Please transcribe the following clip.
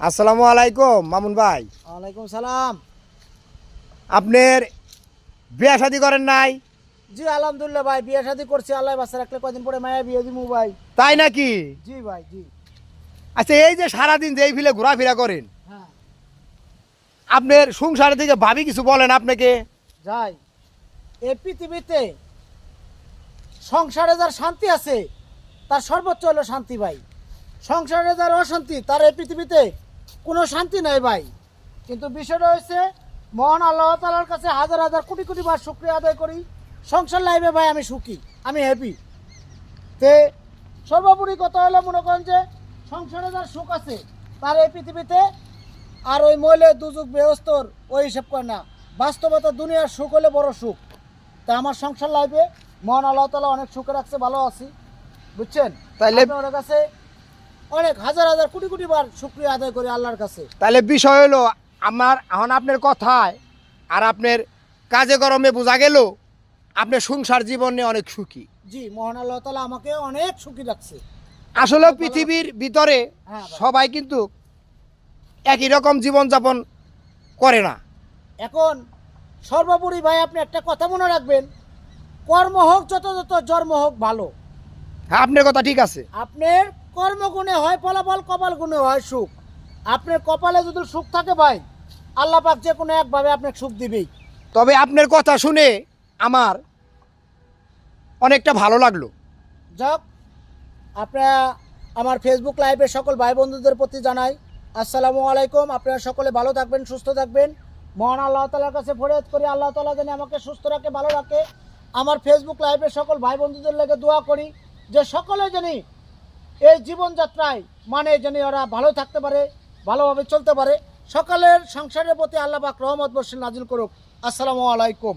আসসালামু আলাইকুম মামুন ভাই। ওয়ালাইকুম সালাম। আপনার বিয়া শাদি করেন নাই? জি আলহামদুলিল্লাহ ভাই বিয়ে শাদি করছি আল্লাহ বাসা রাখলে কদিন পরে মায়া বিয়ে দিমু ভাই। তাই নাকি? জি ভাই জি। আচ্ছা এই যে সারাদিন যে এই ফিলে ঘোরাফেরা করেন হ্যাঁ। আপনার সংসারের দিকে ভাবি কিছু বলেন আপনাকে? যাই এই পৃথিবীতে সংসারে যার শান্তি আছে তার সর্বোচ্চ হলো শান্তি ভাই। সংসারে যার অশান্তি তার এই পৃথিবীতে কোনো শান্তি নাই ভাই। কিন্তু বিষয়টা হয়েছে মহান আল্লাহ তালার কাছে হাজার হাজার কোটি কোটি বার শুক্রিয়া আদায় করি। সংসার লাইফে ভাই আমি সুখী আমি হ্যাপি তে সর্বোপরি কথা হলো মনে করেন যে সংসারে যার সুখ আছে তার এই পৃথিবীতে আর ওই মহিলা দুযুগ বেহস্তর ওই হিসাব করে না। বাস্তবতা দুনিয়ার সুখ হলে বড় সুখ। তা আমার সংসার লাইফে মহান আল্লাহ তালা অনেক সুখে রাখছে ভালো আছি। বুঝছেন? তাইলে- আপনার কাছে অনেক হাজার হাজার কোটি কোটি বার শুক্রিয়া আদায় করি আল্লাহর কাছে। তাহলে বিষয় হলো আমার এখন আপনার কথায় আর আপনার কাজে গরমে বোঝা গেল আপনার সংসার জীবনে অনেক সুখী। জি মহান আল্লাহ তালা আমাকে অনেক সুখী রাখছে। আসলে পৃথিবীর ভিতরে হ্যাঁ সবাই কিন্তু একই রকম জীবনযাপন করে না। এখন সর্বোপরি ভাই আপনি একটা কথা মনে রাখবেন কর্ম হোক যত যত জন্ম হোক ভালো। হ্যাঁ আপনার কথা ঠিক আছে। আপনার কর্মগুণে হয়, ফলাফল কপাল গুণে হয় সুখ। আপনার কপালে যদি সুখ থাকে ভাই, আল্লাহ পাক যে কোনো একভাবে আপনাকে সুখ দিবেই। তবে আপনার কথা শুনে আমার অনেকটা ভালো লাগল। যাক, আপনারা আমার ফেসবুক লাইভে সকল ভাই বন্ধুদের প্রতি জানাই, আসসালামু আলাইকুম। আপনারা সকলে ভালো থাকবেন, সুস্থ থাকবেন। মহান আল্লাহ তালার কাছে ফরিয়াদ করি, আল্লাহ তালা যেন আমাকে সুস্থ রাখে, ভালো রাখে। আমার ফেসবুক লাইভে সকল ভাই বন্ধুদের লেগে দোয়া করি, যে সকলে জানি এই জীবনযাত্রায় মানে যেন ওরা ভালো থাকতে পারে, ভালোভাবে চলতে পারে। সকালের সংসারের প্রতি আল্লাহ পাক রহমত বর্ষণ নাজিল করুক। আসসালামু আলাইকুম।